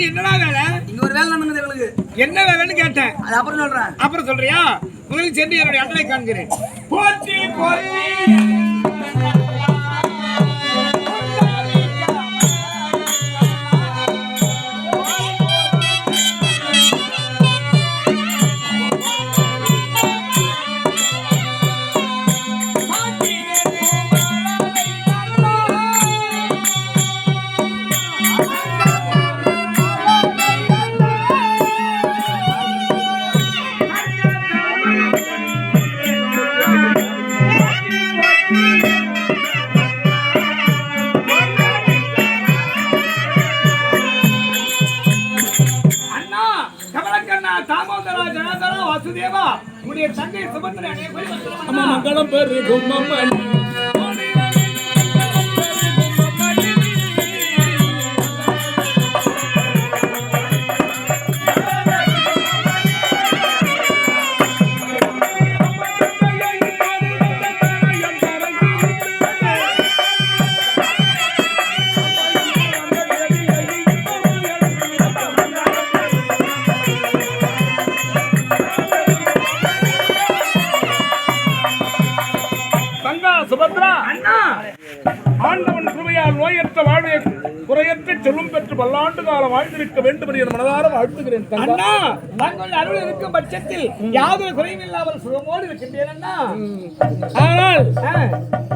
அப்படி என்னடா வேலை? இங்க ஒரு வேலை நடந்தது எங்களுக்கு என்ன வேலைன்னு கேட்டேன். அது அப்புறம் சொல்றேன். அப்புறம் சொல்றியா? முதலில் சென்று என்னுடைய அண்ணனை காண்கிறேன். போற்றி போற்றி. பல்லாண்டு காலம் வாழ்ந்திருக்க வேண்டும் என்று என் மனதார வாழ்த்துகிறேன் அண்ணா தங்கள் அருள் இருக்கும் பட்சத்தில் யாதொரு குறையும் இல்லாமல் சுகமோடு இருக்கின்றேன் அண்ணா. ஆனால்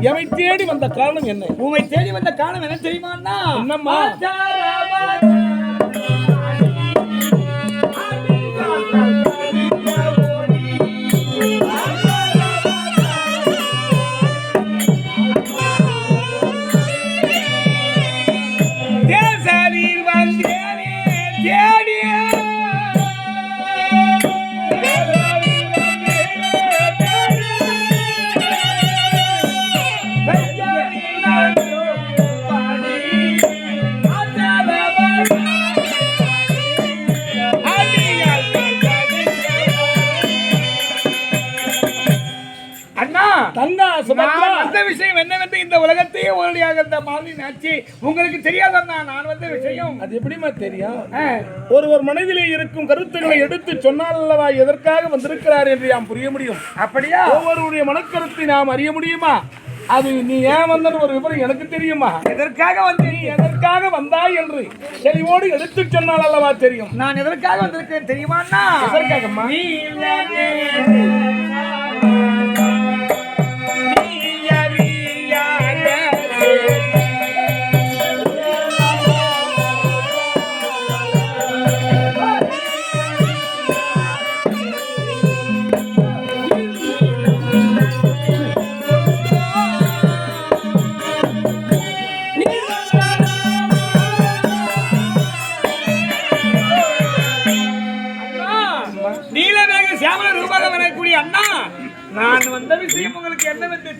எமை தேடி வந்த காரணம் என்ன? உம்மை தேடி வந்த காரணம் என்ன தெரியுமா அண்ணா? என்னம்மா? தேசரில் வந்தேனே தங்கா சுபத்ரா வந்த விஷயம் என்னவென்று இந்த உலகத்தையே ஓடியாக இந்த மாதிரி நாச்சி உங்களுக்கு தெரியாதண்ணா நான் வந்த விஷயம். அது எப்படிம்மா தெரியும்? ஒருவர் மனதிலே இருக்கும் கருத்துக்களை எடுத்து சொன்னால் அல்லவா எதற்காக வந்திருக்கிறார் என்று நாம் புரிய முடியும்? அப்படியா? ஒவ்வொருவருடைய மனக்கருத்தை நாம் அறிய முடியுமா? அது நீ ஏன் வந்தன்னு ஒரு விவரம் எனக்கு தெரியுமா? எதற்காக நீ வந்தேன் எதற்காக வந்தாய் என்று தெளிவோடு எடுத்து சொன்னால் அல்லவா தெரியும்? நான் எதற்காக வந்திருக்கேன் தெரியுமாண்ணா? எதற்காகம்மா?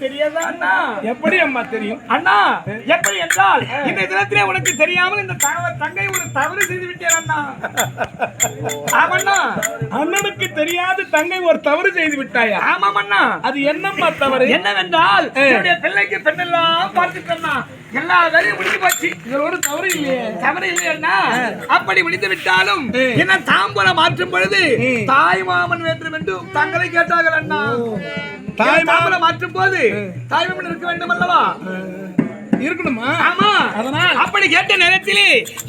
தெரியாதா அண்ணா? எப்படி அம்மா தெரியும்? அண்ணா எப்படி என்றால் இந்த தினத்திலே உனக்கு தெரியாமல் இந்த தங்கை ஒரு தவறு செய்து விட்டேன் அண்ணா. ஆமண்ணா. அண்ணனுக்கு தெரியாது தங்கை ஒரு தவறு செய்து விட்டாயா? ஆமாம் அண்ணா. அது என்னம்மா தவறு? என்னவென்றால் என்னுடைய பிள்ளைக்கு பெண்ணெல்லாம் பார்த்துட்டேன்னா எல்லா வேலையும் முடிஞ்சு போச்சு. இதில் ஒரு தவறு இல்லையே. தவறு இல்லையா அப்படி முடிந்து விட்டாலும் என்ன தாம்பூலம் மாற்றும் பொழுது தாய் மாமன் வேண்டும் என்று தங்களை கேட்டார்கள் அண்ணா. தாய் மாமனை மாற்றும் போது தாய் மாமன் இருக்க வேண்டும் அல்லவா? இருக்கணுமா? ஆமா. அதனால் அப்படி கேட்ட நேரத்திலே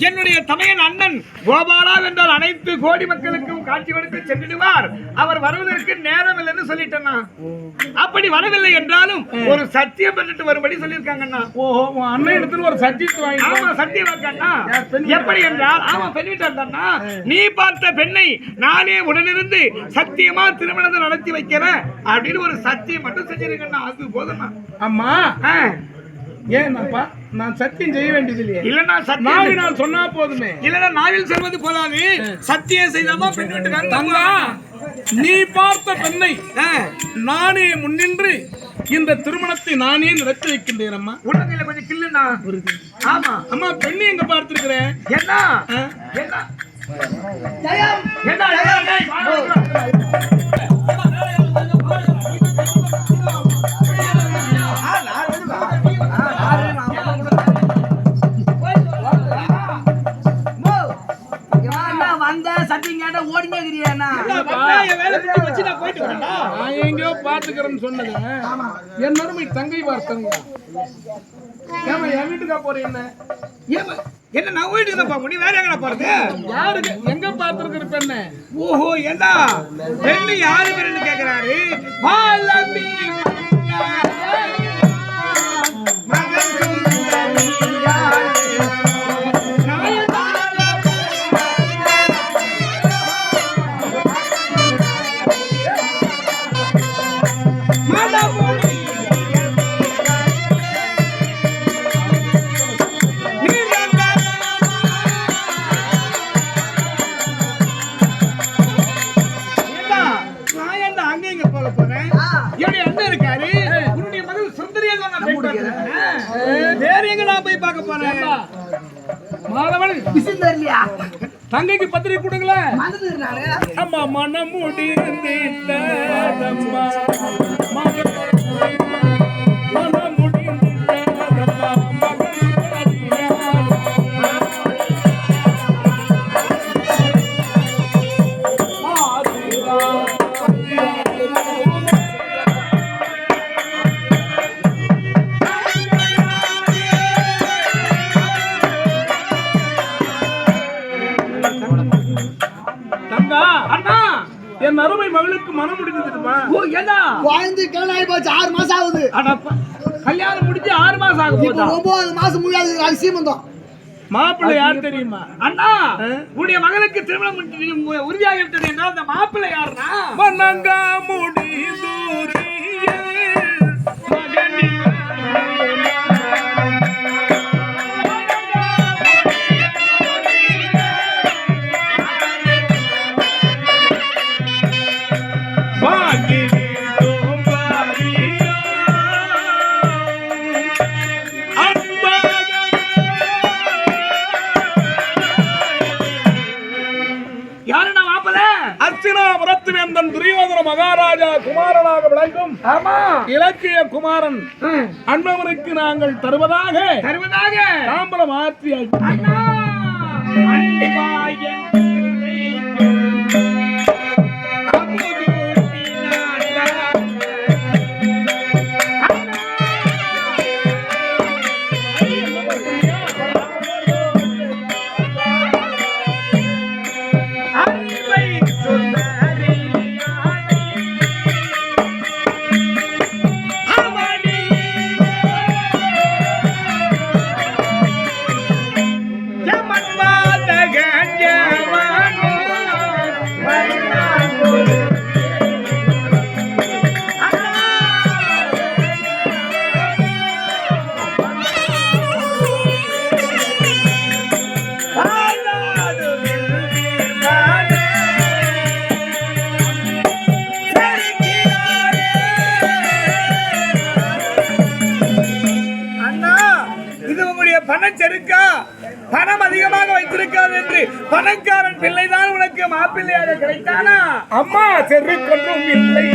என்னுடைய தமையன் அண்ணன் கோபாலா என்றால் அனைத்து கோடி மக்களுக்கும் காட்சி கொடுத்து சென்றிடுவார். அவர் வருவதற்கு நேரம் இல்லைன்னு சொல்லிட்டேன் நான். அப்படி வரவில்லை என்றாலும் ஒரு சத்தியம் பெற்றுட்டு வரும்படி சொல்லியிருக்காங்க அண்ணா ஓஹோ அண்ணன் இடத்துல ஒரு சத்தியத்தை வாங்கி ஆமா சத்தியம் வாக்கண்ணா. எப்படி என்றால் ஆமா பெண் வீட்டார்தாண்ணா நீ பார்த்த பெண்ணை நானே உடனிருந்து சத்தியமா திருமணத்தை நடத்தி வைக்கிறேன் அப்படின்னு ஒரு சத்தியம் மட்டும் செஞ்சிருக்கண்ணா. அது போதும்ண்ணா அம்மா ஏன்னாப்பா நான் சத்தியம் செய்ய வேண்டியது இல்லையே சத்தியம் நாவினால் சொன்னா போதுமே. இல்லைன்னா நாவில் சொல்வது போதாது. சத்தியம் செய்தாதான் பெண் வீட்டுக்காரன் தங்கா நீ பார்த்த பெண்ணை நானே முன்னின்று இந்த திருமணத்தை நானே நடத்தி வைக்கின்றேன் அம்மா. உள்ளங்கையில கொஞ்சம் கில்லுண்ணா ஆமா. அம்மா பெண்ணை எங்க பார்த்திருக்கிறேன் என்ன? என்ன? அருமை தங்கை பார்த்தங்க ஏமா என் வீட்டுக்கா போறேன் என்ன? ஏம்மா, என்ன நான் வீட்டுக்கு தான் முடியும் வேற எங்கடா போறது? யாருக்கு? எங்க பார்த்திருக்கிற பெண்ணு? ஓஹோ என்ன பெண்ணு யாரு பேருன்னு கேக்குறாரு? மாலம்பி போறேன்? என்னுடைய அண்ணன் இருக்காரு. உன்னுடைய மகள் சுந்தரியை நான் போய் பார்க்கிறேன். வேற எங்க நான் போய் பார்க்க போறேன்? மாதவன் தங்கைக்கு பத்திரிக்கை கொடுங்களேன் அம்மா மனம் முடிந்தம்மா மனம் என் அருமை மகளுக்கு மனம் முடிந்ததுமா ஓ, ஏண்டா? குழந்தை கல்யாணம் ஆகி போச்சு ஆறு மாசம் ஆகுது. அடப்பா, கல்யாணம் முடிஞ்சு ஆறு மாசம் ஆக போதா? ஒன்பது மாசம் முடியாது சீமந்தம் மாப்பிள்ளை யார் தெரியுமா? அண்ணா உன்னுடைய மகளுக்கு திருமணம் உறுதியாகி விட்டது என்றால் அந்த மாப்பிள்ளை யாருன்னா? மன்னங்கா முடி தூரிய யாருன்னா மாப்பிள்ளை அர்ச்சனாபுரத்து வேந்தன் துரியோதன மகாராஜா குமாரனாக விளங்கும் ஆமா. இலக்கிய குமாரன். அன்பவனுக்கு நாங்கள் தருவதாக தருவதாக. அண்ணா அன்பாய அண்ணா உங்களுடைய பணம் அதிகமாக வைத்திருக்காது என்று பணக்காரன் பிள்ளைதான் உனக்கு மாப்பிள்ளையாக கிடைத்தானா? அம்மா செருக்கொன்றும் இல்லை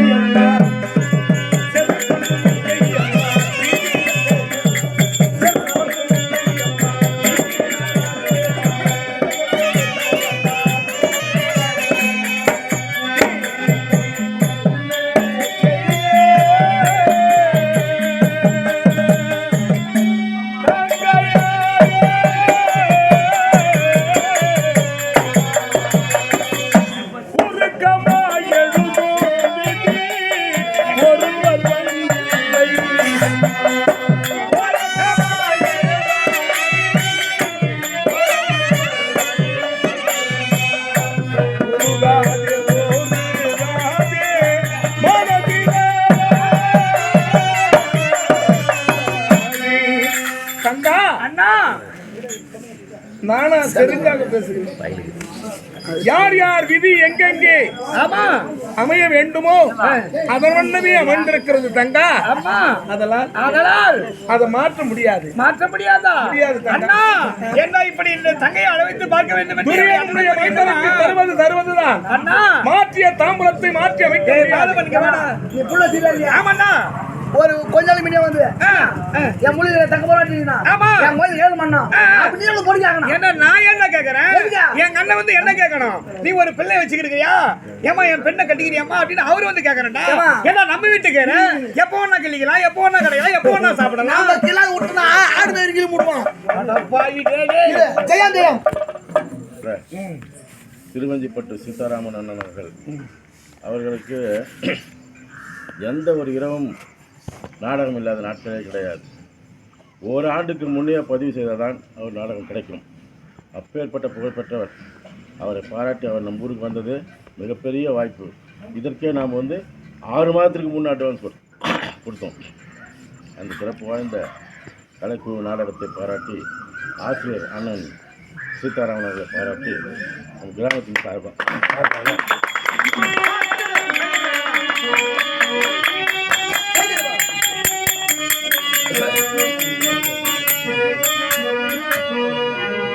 நானா தெரிஞ்சாக பேசுகிறேன். யார் யார் விதி எங்கெங்கே ஆமா. அமைய வேண்டுமோ அதன் வண்ணமே அமைந்திருக்கிறது தங்கா. ஆமா. அதெல்லாம் அதனால் அதை மாற்ற முடியாது. மாற்ற முடியாதா? முடியாது. அண்ணா என்ன இப்படி இந்த தங்கையை அளவைத்து பார்க்க வேண்டும் துரியனுடைய மைந்தனுக்கு தருவது தருவதுதான். அண்ணா. மாற்றிய தாம்பூலத்தை மாற்றி அமைக்க முடியாது. ஆமாண்ணா. ஒரு கொஞ்ச நாள் முன்னே வந்து ஆ, என் மொழியில தங்க போராட்டினா ஆமா. என் மொழி ஏழு மண்ணா ஆ. அப்படி நீங்க பொடி கேட்கணும் என்ன நான் என்ன கேக்குறேன்? எதுக்கு? என் அண்ணன் வந்து என்ன கேட்கணும் நீ ஒரு பிள்ளை வச்சுக்கிறியா ஏமா என் பெண்ணை கட்டிக்கிறியாமா அப்படின்னு அவரு வந்து கேக்குறேன்டா ஏம்மா? ஏன்னா நம்ம வீட்டுக்கு எப்போ வேணா கிள்ளிக்கலாம் எப்போ வேணா கிடைக்கலாம் எப்போ வேணா சாப்பிடலாம். கிலா விட்டுனா ஆடு மேரி கிளி டேய். ஜெயம் ஜெயம். திருவஞ்சிப்பட்டு சீதாராமன் அண்ணன் அவர்கள். அவர்களுக்கு எந்த ஒரு இரவும் நாடகம் இல்லாத நாட்களே கிடையாது. ஒரு ஆண்டுக்கு முன்னே பதிவு செய்தால்தான் அவர் நாடகம் கிடைக்கும். அப்பேற்பட்ட புகழ்பெற்றவர். அவரை பாராட்டி அவர் நம்ம ஊருக்கு வந்தது மிகப்பெரிய வாய்ப்பு. இதற்கே நாம் வந்து ஆறு மாதத்துக்கு முன்னே அட்வான்ஸ் கொடுத்தோம். அந்த சிறப்பு வாய்ந்த கலைக்குழு நாடகத்தை பாராட்டி ஆசிரியர் அண்ணன் சீதாராமன் அவர்களை பாராட்டி நம் கிராமத்தின் சார்பாக. Thank you.